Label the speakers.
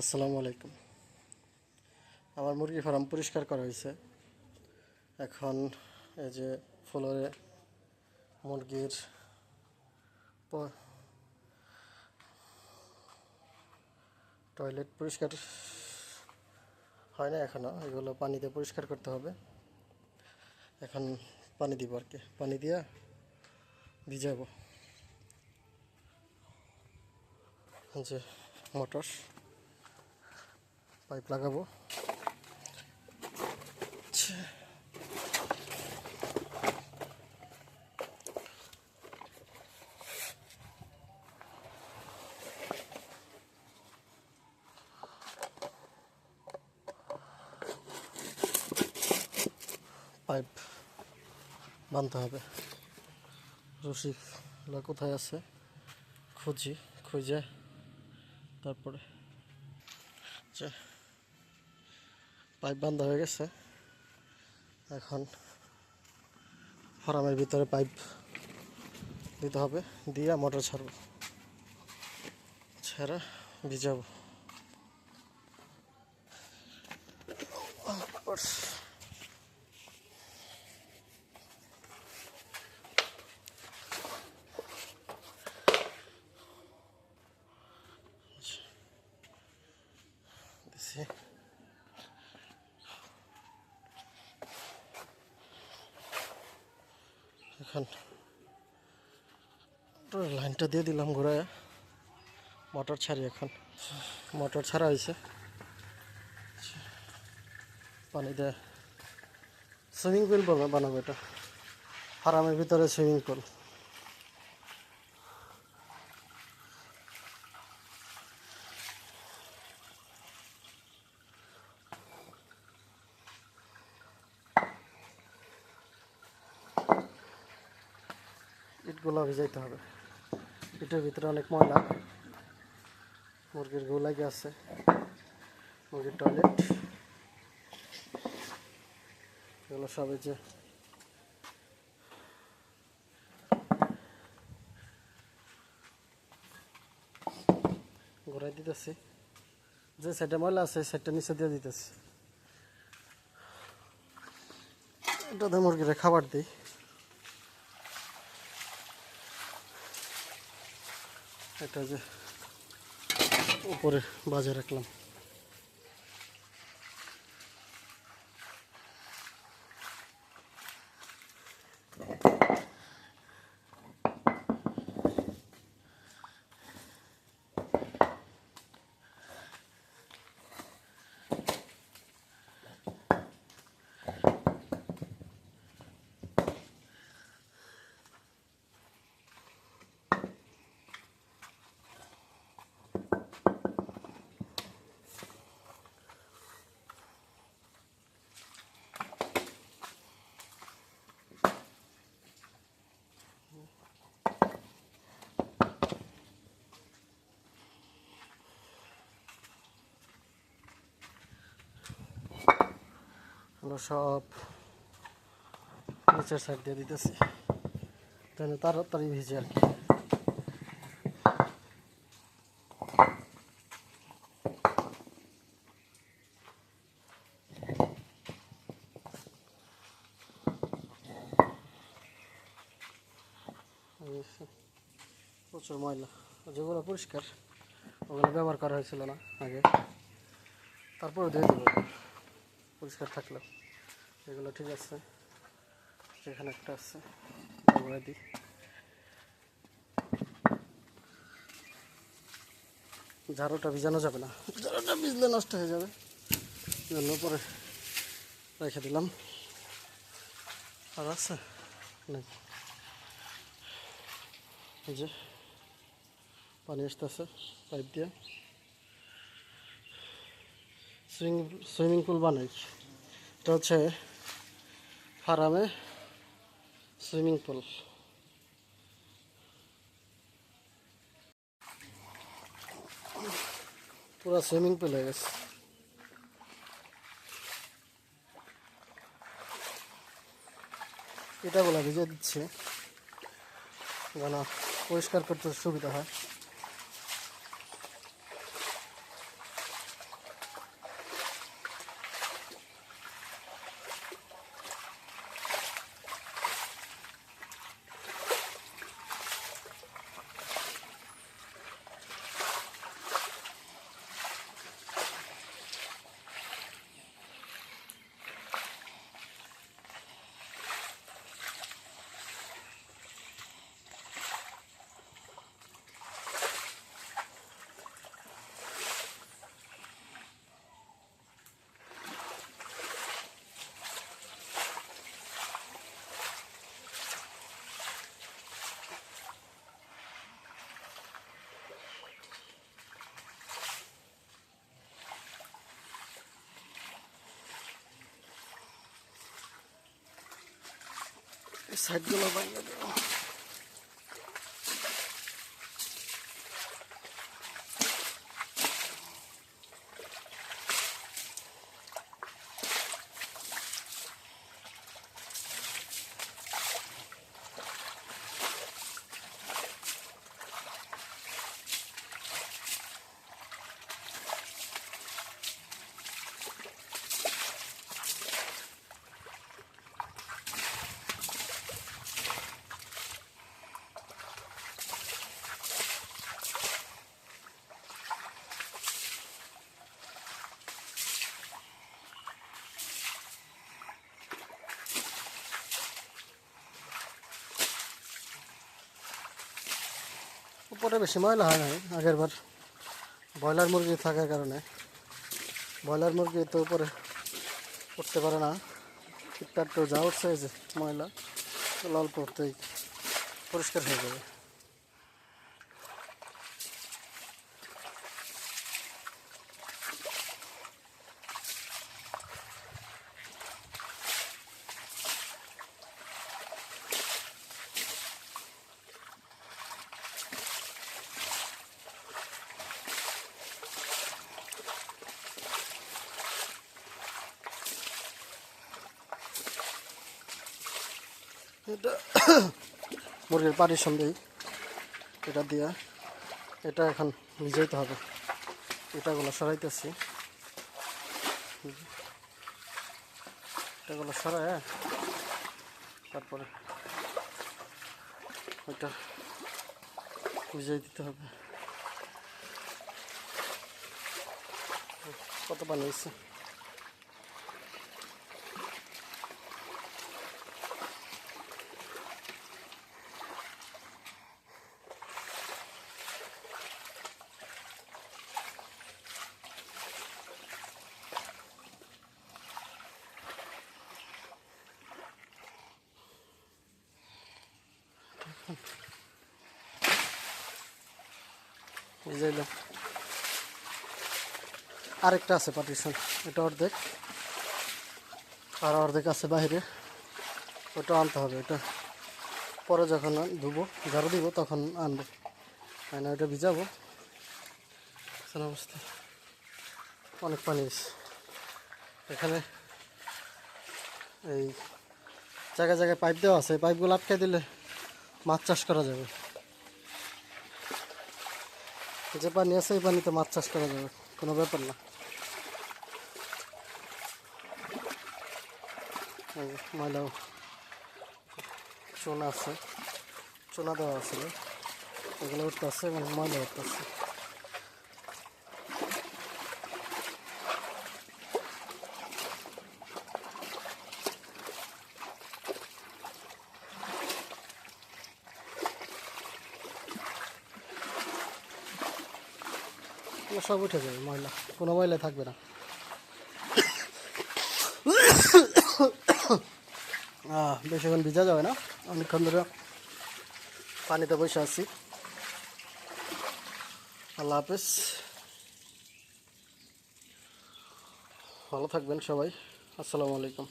Speaker 1: আসসালামু আলাইকুম। আমার মুরগি ফার্ম পরিষ্কার করা হয়েছে। এখন এই যে ফ্লোরে মুরগির টয়লেট পরিষ্কার হয় না এখনও এগুলো পানিতে পরিষ্কার করতে হবে। এখন পানি দিব আর কি, পানি দিয়া ভিজাবো। যে মোটর। পাইপ লাগাবো। পাইপ বানতে হবে। রসিকগুলো কোথায় আছে? খুঁজি খুঁজে তারপরে। আচ্ছা। পাইপ বান্ধা হয়ে গেছে। এখন ফার্মের ভিতরে পাইপ দিতে হবে, দিয়ে মোটর ছাড়ব। ছেড়ে ভিজাব। দিছি। এখন লাইনটা দিয়ে দিলাম ঘুরায় মোটর ছাড়ি এখন। মোটর ছাড়া হয়েছে। পানি দেয়। সুইমিং পুল বানাবো এটা। ফার্মের ভিতরে সুইমিং পুল। ইটগুলো ভিজাইতে হবে। ইটের ভিতরে অনেক ময়লা। মুরগির গু লাগে আছে। মুরগির টয়লেট। এগুলো সব যে ঘোরাই দিতেছি। যে সেটা ময়লা আছে সাইডটা নিচে দিয়ে দিতেছি। এটাতে মুরগিরা খাবার দিই। এটা যে উপরে বাজে রাখলাম। আমরা সব নিচের সাইড দিয়ে দিতেছি। তাহলে তাড়াতাড়ি ভিজে আর কি। প্রচুর ময়লা। যেগুলো পরিষ্কার, ওগুলো ব্যবহার করা হয়েছিল না আগে। তারপরে দিয়ে দেবো। পরিষ্কার থাকলেও। এগুলো ঠিক আছে। এখানে একটা আছে। দিই। ঝাড়ুটা ভিজানো যাবে না। ঝাড়ুটা ভিজলে নষ্ট হয়ে যাবে। জন্য পরে রেখে দিলাম। আর আছে? এই যে পানি আসতেছে, পাইপ দিয়ে। সুইমিং সুইমিং পুল বানাই। এটা হচ্ছে ফার্মে সুইমিং পুল। পুরো সুইমিং পুল হয়ে গেছে। এটা বলা ভিজে দিচ্ছে। যেন পরিষ্কার করতে সুবিধা হয়। সাইডগুলো বাইরে দেবো। উপরে বেশি ময়লা হয় নাই, আগের বার। ব্রয়লার মুরগি থাকার কারণে। ব্রয়লার মুরগি তো উপরে উঠতে পারে না। একটু একটু যা উঠছে এই যে ময়লা তাহলে অল্প উঠতেই পরিষ্কার হয়ে যাবে। এটা মুরগির পানির সন্দেই এটা দিয়া এটা এখন ভিজাইতে হবে। এটাগুলো সরাইতেছি। এটাগুলো সরাই তারপরে ওইটা ভিজাই দিতে হবে। কত পানি হয়েছে বুঝাইলাম আরেকটা আছে পার্টিশন এটা অর্ধেক। আর অর্ধেক আছে বাইরে। ওটা আনতে হবে, এটা। পরে যখন ধুবো, ঝাড়ু দিব, তখন আনব। না ওটা ভিজাবো। অবস্থা। অনেক পানি এখানে এই জায়গায় জায়গায় পাইপ দেওয়া আছে পাইপগুলো আটকে দিলে মাছ চাষ করা যাবে যে পানি আছে এই পানিতে মাছ চাষ করা যাবে কোনো ব্যাপার না এই যে ময়লাও চুনা আছে চুনা দেওয়া আছে এগুলো উঠতে আসছে এবং ময়লা উঠতে আসছে এগুলো সব উঠে যাবে, ময়লা। কোনো ময়লা থাকবে না। বেশিক্ষণ ভিজা যাবে না। অনেকক্ষণ ধরে পানিতে বসে আছি। আল্লাহ হাফেজ। ভালো থাকবেন সবাই। আসসালামু আলাইকুম।